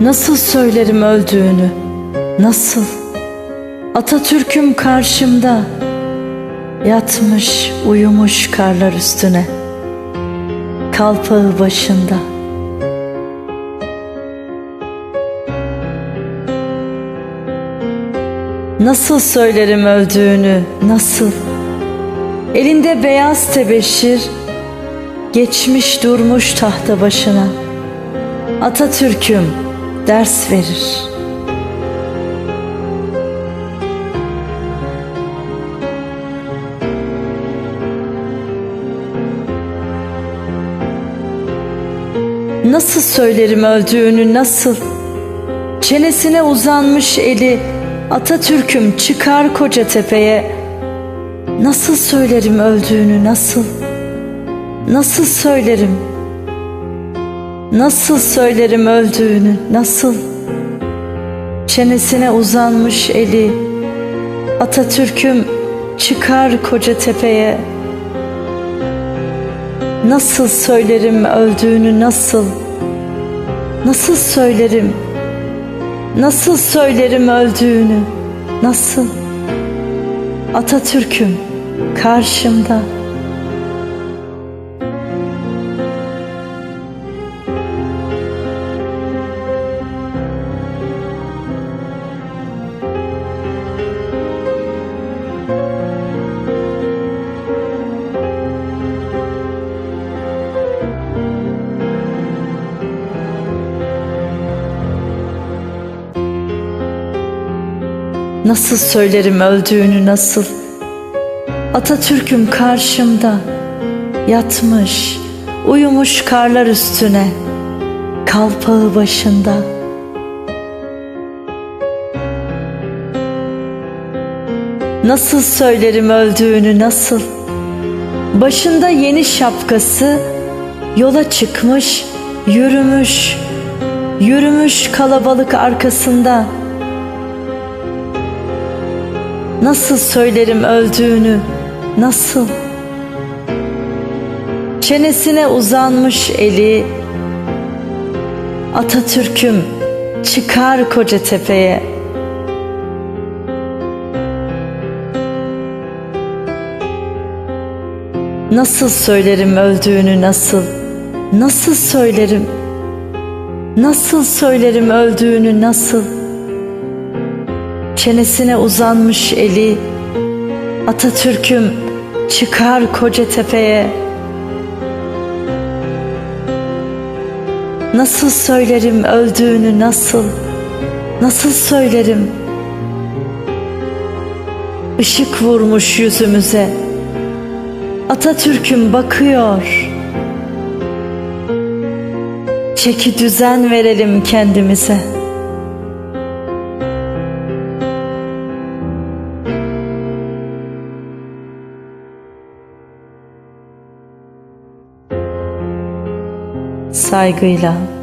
Nasıl söylerim öldüğünü? Nasıl? Atatürk'üm karşımda. Yatmış, uyumuş karlar üstüne. Kalpağı başında. Nasıl söylerim öldüğünü? Nasıl? Elinde beyaz tebeşir, geçmiş durmuş tahta başına. Atatürk'üm ders verir. Nasıl söylerim öldüğünü nasıl? Çenesine uzanmış eli Atatürk'üm çıkar koca tepeye. Nasıl söylerim öldüğünü nasıl? Nasıl söylerim? Nasıl söylerim öldüğünü nasıl? Çenesine uzanmış eli Atatürk'üm çıkar koca tepeye. Nasıl söylerim öldüğünü nasıl? Nasıl söylerim? Nasıl söylerim öldüğünü? Nasıl? Atatürk'üm karşımda. Nasıl söylerim öldüğünü nasıl? Atatürk'üm karşımda yatmış, uyumuş karlar üstüne, kalpağı başında. Nasıl söylerim öldüğünü nasıl? Başında yeni şapkası, yola çıkmış, yürümüş, yürümüş kalabalık arkasında. Nasıl söylerim öldüğünü, nasıl? Çenesine uzanmış eli, Atatürk'üm çıkar koca tepeye. Nasıl söylerim öldüğünü nasıl? Nasıl söylerim? Nasıl söylerim öldüğünü nasıl? Çenesine uzanmış eli. Atatürk'üm çıkar koca tepeye. Nasıl söylerim öldüğünü nasıl? Nasıl söylerim? Işık vurmuş yüzümüze. Atatürk'üm bakıyor. Çeki düzen verelim kendimize Saygıyla